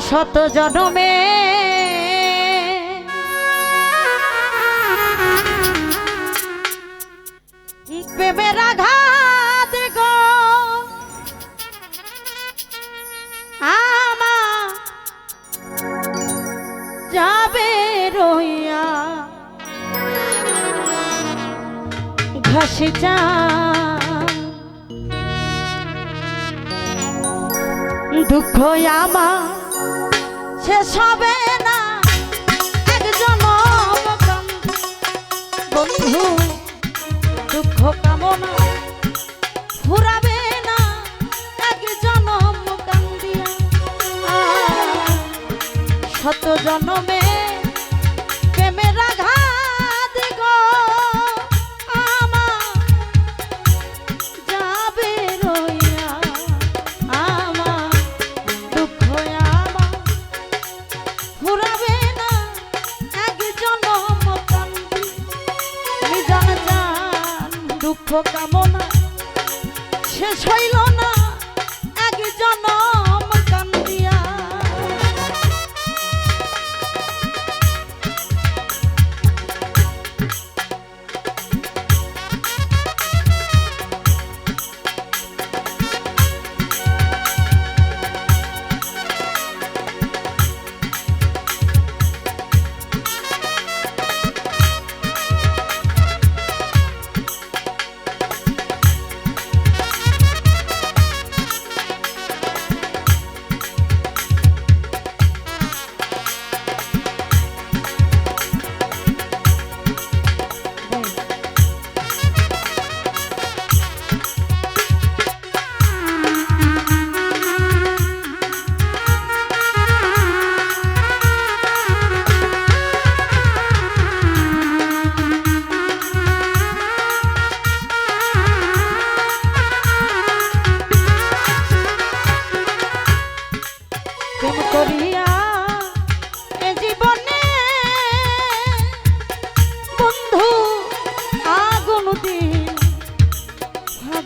শত জনমে। আমা দুঃখ আমার শেষ হবে না। একজন বন্ধু দুঃখ কামনা ফুরাবে না। এক জনম কান্দিয়া শত জনমে শেষ হইল না।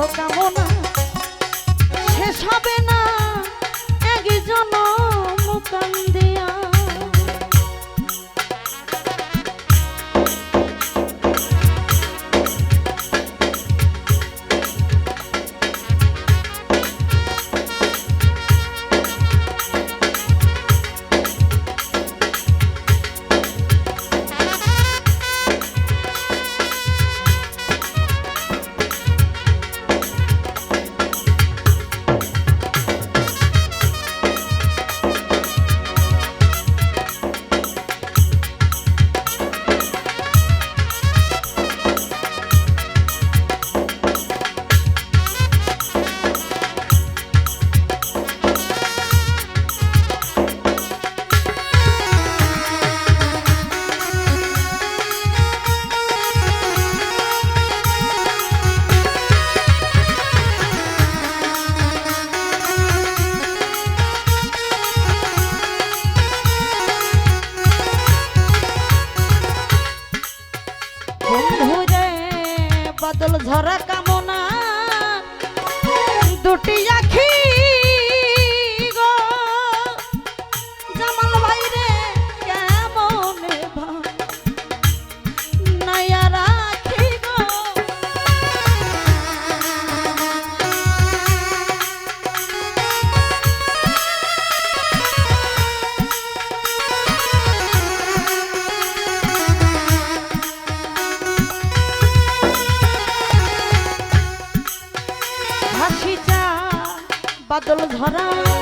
কামনা বন্ধুরে বদল ঝরা কামনা। দুটি বাদল ধরা।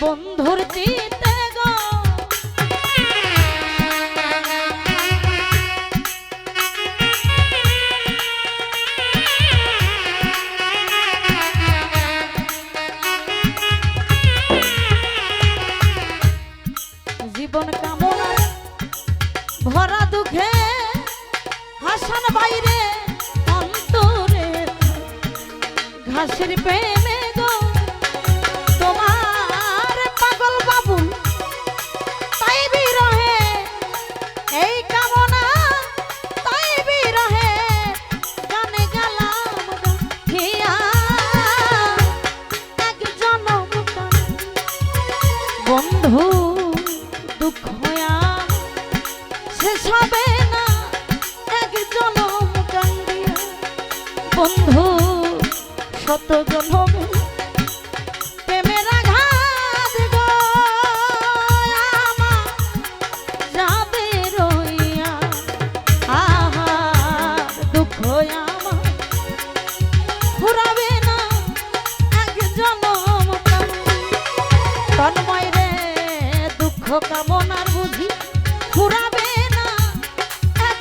বন্ধুর চিতে শত জনমে প্রেমের আঘাত আমার যাবে রইয়া আহার দুঃখ আমার। ফুরাবে না এক জনম তন্ময় রে, দুঃখ কামনার বুঝি। ফুরাবে না এক